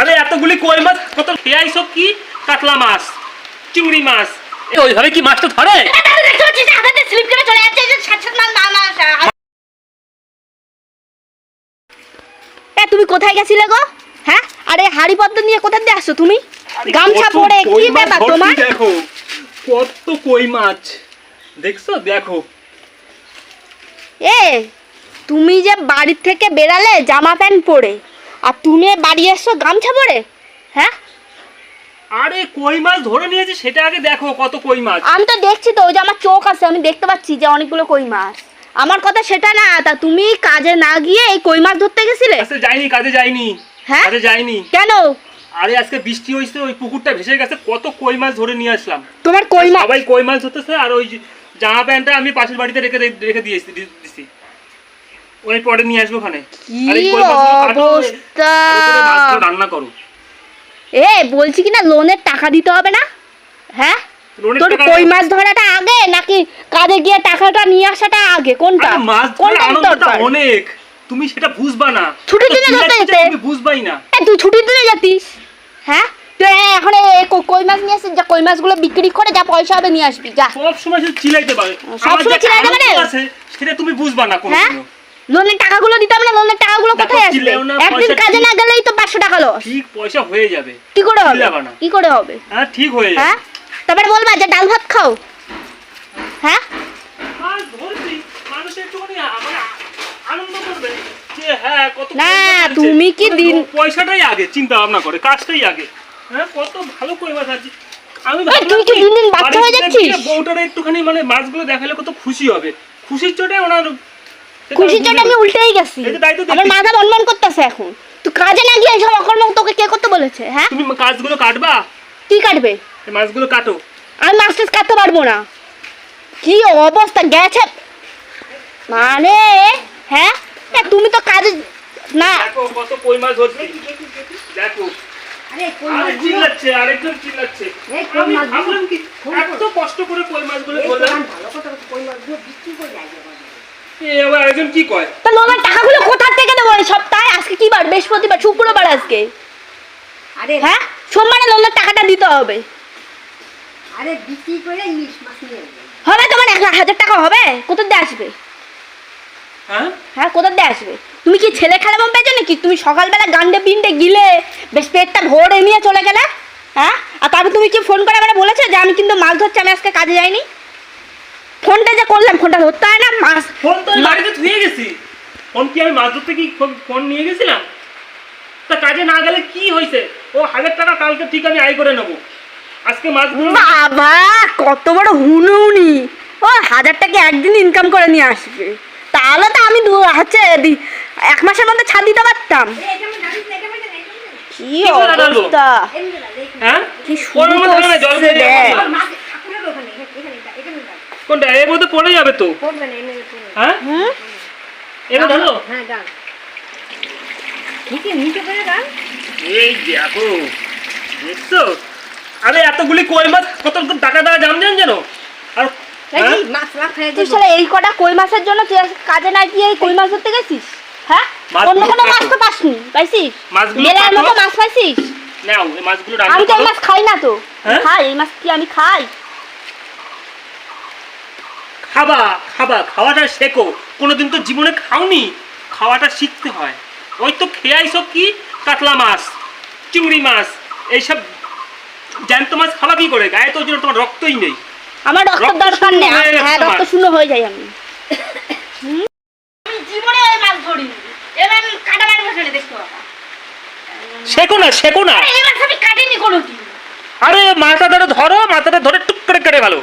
আরে এতগুলি কই মাছ? কত খেয়াই সব কি? কাতলা মাছ চিংড়ি মাছ। ওইভাবে কি মাছটা ধরে? তুমি কোথায় গেছিলে গো? হ্যাঁ? আরে হাড়ি পদ্ম নিয়ে কোথায় দিয়ে আসছো তুমি? গামছা পরে কি ব্যাপার তোমার? দেখো। কত কই মাছ। দেখছ? দেখো। এ তুমি যে বাড়ির থেকে বেরালে জামা প্যান্ট পরে। আর তুমি বাড়ি এসছো গামছা পরে? হ্যাঁ? আরে কই মাছ ধরে নিয়েছে সেটা আগে দেখো কত কই মাছ। আমি তো দেখছি তো ওই যে আমার চোখ আছে আমি দেখতে পাচ্ছি যে অনেকগুলো কই মাছ। আমার কথা সেটা না তা তুমি কাজে না গিয়ে এই কই মাছ ধরতে গেছিলে? আজকে যাইনি কাজে যাইনি। হ্যাঁ? কাজে যাইনি। কেন? আরে আজকে বৃষ্টি হয়েছে ওই পুকুরটা ভেসে গেছে কত কই মাছ ধরে নিয়ে আসলাম। তোমার কই মাছ সবাই কই মাছ ধরতেছে আর ওই জামা প্যান্টটা আমি পাশের বাড়িতে রেখে রেখে দিয়েছি ওই পরে নিয়ে আসব ওখানে। অবস্থা। রান্না করো। এ বলছি কি না লোনের টাকা দিতে হবে না? হ্যাঁ? তোর কই মাছ ধরাটা আগে নাকি কাজে গিয়ে টাকাটা নিয়ে আসাটা আগে? কোনটা? কোনটা দরকার? অনেক। তুমি সেটা বুঝবা না। ছুটির দিনে ধরতে যেতে। তুমি বুঝবাই না। তুই ছুটির দিনে যাতিস? হ্যাঁ? তুই এখন কই মাছ নিয়ে আসিস? যা কই মাছগুলো বিক্রি করে যা পয়সা হবে নিয়ে আসবি যা। সব সময় শুধু চিল্লাইতে পারে। সব সময় আনন্দ পারে? সেটা তুমি বুঝবা না কোনোদিনও। লোনের টাকাগুলো দিতে হবে না লোনের টাকাগুলো কোথায় আসবে? একদিন কাজে না গেলেই তো পাঁচশো টাকা লস ঠিক পয়সা হয়ে যাবে? কি করে হবে? কি করে হবে? হ্যাঁ ঠিক হয়ে যাবে। হ্যাঁ? তারপরে বলবা যে ডাল ভাত খাও। হ্যাঁ? মাছ ধরছি মানুষ একটুখানি আনন্দ করবে যে হ্যাঁ কত না, আছে। তুমি কি মানে দিন- পয়সাটাই আগে চিন্তা ভাবনা করে কাজটাই আগে। হ্যাঁ কত ভালো আছে আমি তুই কি দিন দিন বাচ্চা হয়ে যাচ্ছিস? বউটার একটুখানি মানে মাছগুলো দেখালে কত খুশি হবে। খুশির চোটে ওনার বুঝে চোটে আমি উল্টেই গেছি। আমার মাথা বনবন করতেছে এখন। তুই কাজে না গিয়ে সব অকর্ম তোকে কে করতে বলেছে হ্যাঁ? তুমি কাজগুলো কাটবা? কি কাটবে? এই মাছগুলো কাটো। আমি মাছ টাছ কাটতে পারব না। কি অবস্থা গেছে? মানে হ্যাঁ? তুমি তো কাজে না। দেখো কত কই মাছ ধরছি। দেখো। আরে কই আরে চিল্লাচ্ছে আরেকজন চিল্লাচ্ছে। এই কই আমি কি এত কষ্ট করে কই মাছগুলো ধরলাম। ভালো কথা কই মাছগুলো বিক্রি করে যায় আবার একজন কি কয়? তা লোনের টাকাগুলো কোথা থেকে দেবো এই সপ্তাহে? আজকে কি বার? বৃহস্পতিবার শুক্রবার আজকে। আরে হ্যাঁ? সোমবারে লোনের টাকাটা দিতে হবে। আরে বিক্রি করে ইলিশ মাছ নিয়ে হবে তোমার এক হাজার টাকা হবে? কোথা দিয়ে আসবে? হ্যাঁ? হ্যাঁ কোথা দিয়ে আসবে? তুমি কি ছেলে খেলাবো পেয়েছ নাকি? তুমি সকালবেলা গান্ডে পিন্ডে গিলে বেশ পেটটা ভরে নিয়ে চলে গেলে? হ্যাঁ? আর তারপর তুমি কি ফোন করে আমরা বলেছ যে আমি কিন্তু মাছ ধরছি আমি আজকে কাজে যাইনি? করলাম ফোনটা ধরতে হয় না মাছ ফোন তো আমি বাড়িতে ধুয়ে গেছি। ফোন কি আমি মাছ ধরতে কি ফোন- নিয়ে গেছিলাম? তা কাজে না গেলে কি হয়েছে ও হাজার টাকা কালকে ঠিক আমি আয় করে নেব। আজকে মাছগুলো বাবা কত বড় হুনুনি ও হাজার টাকা একদিন ইনকাম করে নিয়ে আসবে? তাহলে তো আমি দু হচ্ছে এক মাসের মধ্যে ছাদ দিতে পারতাম। কি অবস্থা। হ্যাঁ? কি ওর শুরু মধ্যে এখানে জল করছে ফেলে দেখ। রাখো। ওর মাছ ঠাকুরের ওখানে, এখানে, এখানে, এখানে দাঁড়িয়ে। কোনটা? এর মধ্যে পড়ে যাবে তো। পড়বে না, এমনি হ্যাঁ? এটা ধরো। হ্যাঁ, গান। নিচে, নিচে করে গান। এই দেখো দেখছ? আরে এতগুলি কই মাছ কত টাকা দেওয়া জাম জান জানো আর এই হ্যাঁ? যে, মাছ মাছ খেয়ে তুই শালা এই কটা কই মাছের জন্য কাজে না গিয়ে এই কই মাছ ধরতে গেছিস? হ্যাঁ? মাছ অন্য কোনো মাছ তো পাসনি পাইছিস? মাছগুলো মতো মাছ পাইছিস? নাও এই মাছগুলো আমি তো এই মাছ খাই না তো। হ্যাঁ? খাই এই মাছ কি আমি খাই? খাবা খাবা খাওয়াটা শেখো। কোনোদিন তো জীবনে খাওনি। খাওয়াটা শিখতে হয়। ওই তো খেয়াই সব কি? কাতলা মাছ চিংড়ি মাছ এইসব জ্যান্ত মাছ খাবা কি করে? গায়ে তো ওই জন্য তোমার রক্তই নেই। আমার রক্ত দরকার নেই। হ্যাঁ রক্ত শূন্য হয়ে যাই আমি। আমি জীবনে ওই মাছ ধরিনি। এবার আমি কাটা মাছ ধরে দেখতে পাবো শেখো না শেখো না। এই মাছ আমি কাটিনি কোনোদিন। আরে মাথাটা ধরো মাথাটা ধরে টুক করে কেটে ভালো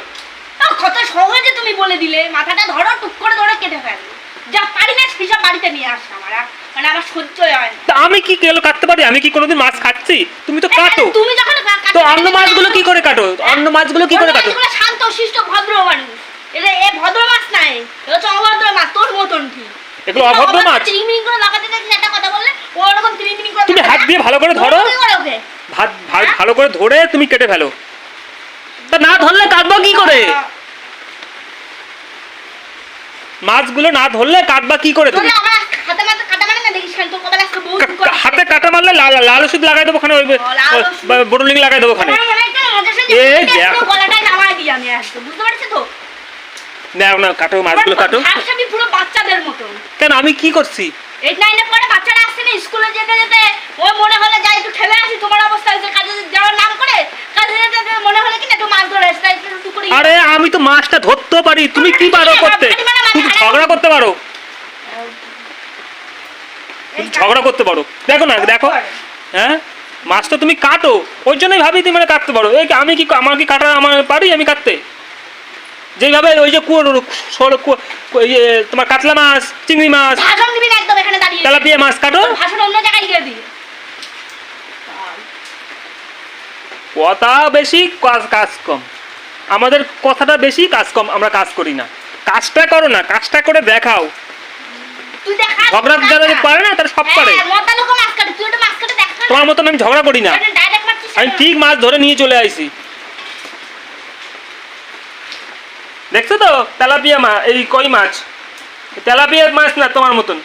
আহ, কত সহজে তুমি বলে দিলে মাথাটা ধরো টুক করে ধরে কেটে ফেলবে। যা পারি না সেসব বাড়িতে নিয়ে আসে আমার মানে আমার সহ্য হয় না। আমি কি কেলো কাটতে পারি? আমি কি কোনোদিন মাছ খাচ্ছি? তুমি তো কাটো। তুমি যখন তো অন্য মাছগুলো কি করে কাটো? অন্য মাছগুলো কি করে কাটো? শান্ত শিষ্ট ভদ্র মানুষ। এটা এ ভদ্র মাছ নাই এটা হচ্ছে অভদ্র মাছ তোর মতন ঠিক এগুলো অভদ্র মাছ? চিংমিং করে লাগাতে দেখছিস একটা কথা বললে ওরকম চিংমিং করে তুমি হাত দিয়ে ভালো করে ধরো ভাত ভালো করে ধরে তুমি কেটে ফেলো। তা না ধরলে কাটবো কি করে? মাছগুলো না ধরলে কাটবা কি করে তুমি হাতে মাথা কাটা মানে। হাতে কাটা মারলে লাল লাল ওষুধ লাগাই দেবো ওখানে ওই? বোটলিং লাগাই দেবো ওখানে এই দেখো। না কাটো মাছগুলো কাটো পুরো বাচ্চাদের মতন কেন আমি কি করছি এইট নাইনে পরে বাচ্চারা আসছে স্কুলে যেতে যেতে মনে হলে যাই একটু ঠেলে আসি তোমার অবস্থা হয়েছে কাজে যাওয়ার নাম করে কাজে যেতে মনে হলে কি না একটু মাছ ধরে আসতে একটু একটু করে আরে আমি তো মাছটা ধরতেও পারি তুমি কি পারো করতে? তুমি ঝগড়া করতে পারো। তুমি ঝগড়া করতে পারো। দেখো না দেখো হ্যাঁ? মাছ তো তুমি কাটো ওই জন্যই ভাবি তুমি মানে কাটতে পারো। এই আমি কি আমার কি কাটা আমার পারি আমি কাটতে? যেইভাবে ওই যে কুয়োর ইয়ে, তোমার কাতলা মাছ চিংড়ি মাছ। তেলাপিয়া মাছ কাটো। অন্য জায়গায় দিয়ে কথা বেশি কাজ কাজ কম। আমাদের কথাটা বেশি কাজ কম আমরা কাজ করি না। কাজটা করো না কাজটা করে দেখাও। ঝগড়া যারা পারে না তারা সব পারে। হ্যাঁ না। তোমার মতন আমি ঝগড়া করি না। আমি ঠিক মাছ ধরে নিয়ে চলে আইছি। দেখছ তো? তেলাপিয়া মাছ এই কই মাছ? তেলাপিয়া মাছ না তোমার মতন।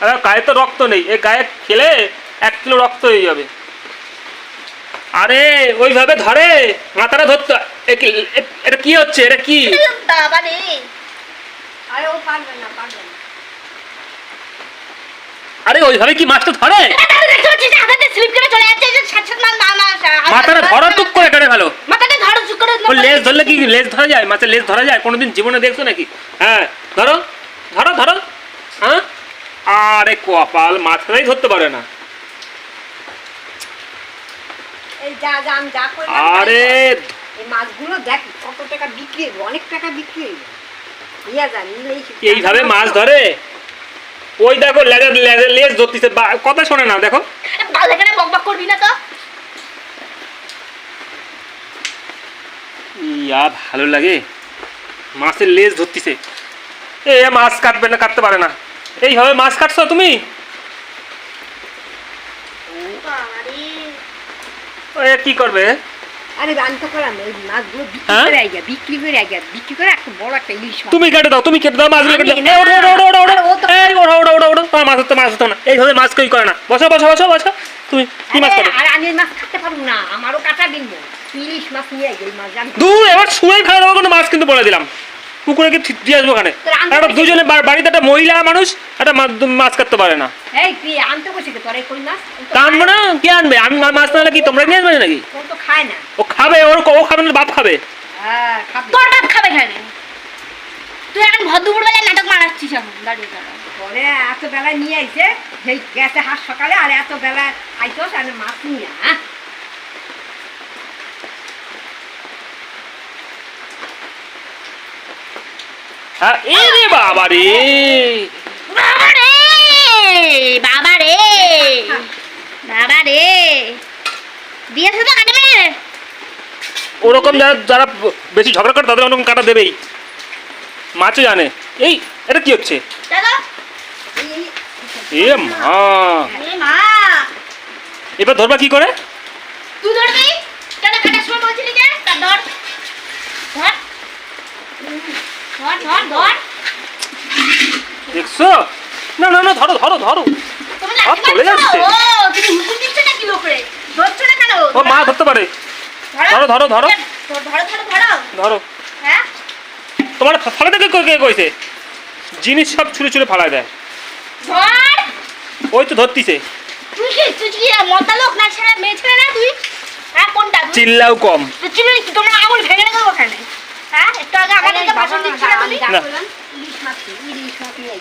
আরে গায়ে তো রক্ত নেই এই গায়ে খেলে এক কিলো রক্ত হয়ে যাবে। আরে ওইভাবে ধরে মাথাটা ধরতে এটা কি হচ্ছে? এটা কি? বাবা আরে ওইভাবে কি মাছটা ধরে? এটা দেখতে পাচ্ছিস হাতে স্লিপ করে চলে যাচ্ছে এই যে সাত সাত মাস মা মাস মাথাটা ধরো টুক করে চুপ করে লেজ ধরলে কি লেজ ধরা যায়? মাছের লেজ ধরা যায়? কোনোদিন জীবনে দেখছ নাকি? হ্যাঁ ধরো ধরো ধরো। হ্যাঁ? আরে কপাল মাছটাই ধরতে পারে না। আরে মাছগুলো দেখ কত টাকা বিক্রি অনেক টাকা বিক্রি হইবে ইয়া যা নিলেই কি- এইভাবে মাছ ধরে? ওই দেখো লেজের লেজের লেজ ধরতেছে। কথা শোনে না দেখো। করবি না তো? ইয়া ভালো লাগে। মাছের লেজ ধরতেছে। এ মাছ কাটবে না কাটতে পারে না। এইভাবে মাছ কাটছো তুমি? এ কি করবে? আরে তো বিক্রি হ্যাঁ? করে বিক্রি করে বিক্রি করে একটা বড় একটা ইলিশ তুমি কেটে দাও তুমি কেটে দাও মাছগুলো কেটে দাও। এই, ওঠো। তো- মাছ মাছ হতো না। এইভাবে মাছ কেউ করে না। বসো বসো বসো বসো। তুমি কি মাছ আরে, করো আর আমি মাছ খাতে পারব না। আমারও কাটা দিন। ইলিশ মাছ নিয়ে মাছ দূর এবার শুয়ে দেবো কিন্তু মাছ কিন্তু বলে দিলাম। পুকুরে কি দিয়ে আসব ওখানে একটা দুজনে বাড়িতে একটা মহিলা মানুষ একটা মাছ কাটতে পারে না। আনব না কে আনবে? আমি মাছ না কি তোমরা নিয়ে আসবে নাকি? ও তো খায় না। ও খাবে ওর ও খাবে না বাপ খাবে। হ্যাঁ তোর বাপ খাবে এখানে? তুই এখন ভর নাটক মারাচ্ছিস এখন? দাঁড়িয়ে দাঁড়া। পরে এত বেলায় নিয়ে আইছে সেই গেছে হাত সকালে আর এত বেলায় আইতোস আর মাছ নিয়ে হ্যাঁ? এই রে। বাবা রে বাবা রে বাবা রে। বাবা ওরকম যারা যারা বেশি ঝগড়া করে তাদের ওরকম কাটা দেবেই। মাছও জানে। এই এটা কি হচ্ছে? এ মা। এবার ধরবা কি করে? তুই ধরবি? কেন কাটার সময় বলছিলি যে? ধর। ধর। ধর ধর ধর। দেখছ? না না না ধরো ধরো ধরো। হাত চলে যাচ্ছে। ও তুমি হুকুম দিচ্ছ নাকি লোকরে? ধরছো না কেন? ও মা ধরতে পারে। ধরো, ধরো, ধরো। ধরো। ধরো ধরো ধরো ধরো। হ্যাঁ? তোমার ফালা থেকে কে কইছে? জিনিস সব ছুঁড়ে ছুঁড়ে ফালাই দেয়। ধর। ওই তো ধরতিছে। তুই কি তুই কি মতা লোক না ছেলে মেয়ে ছেলে না তুই? হ্যাঁ কোনটা? চিল্লাও কম। কি? তোমার আঙুল ভেঙে দেবো ওখানে। হ্যাঁ একটু আগে আমাদেরকে ভাষণ দিচ্ছিলে তুমি আমি না। ইলিশ মাছ ইলিশ মাছ নিয়ে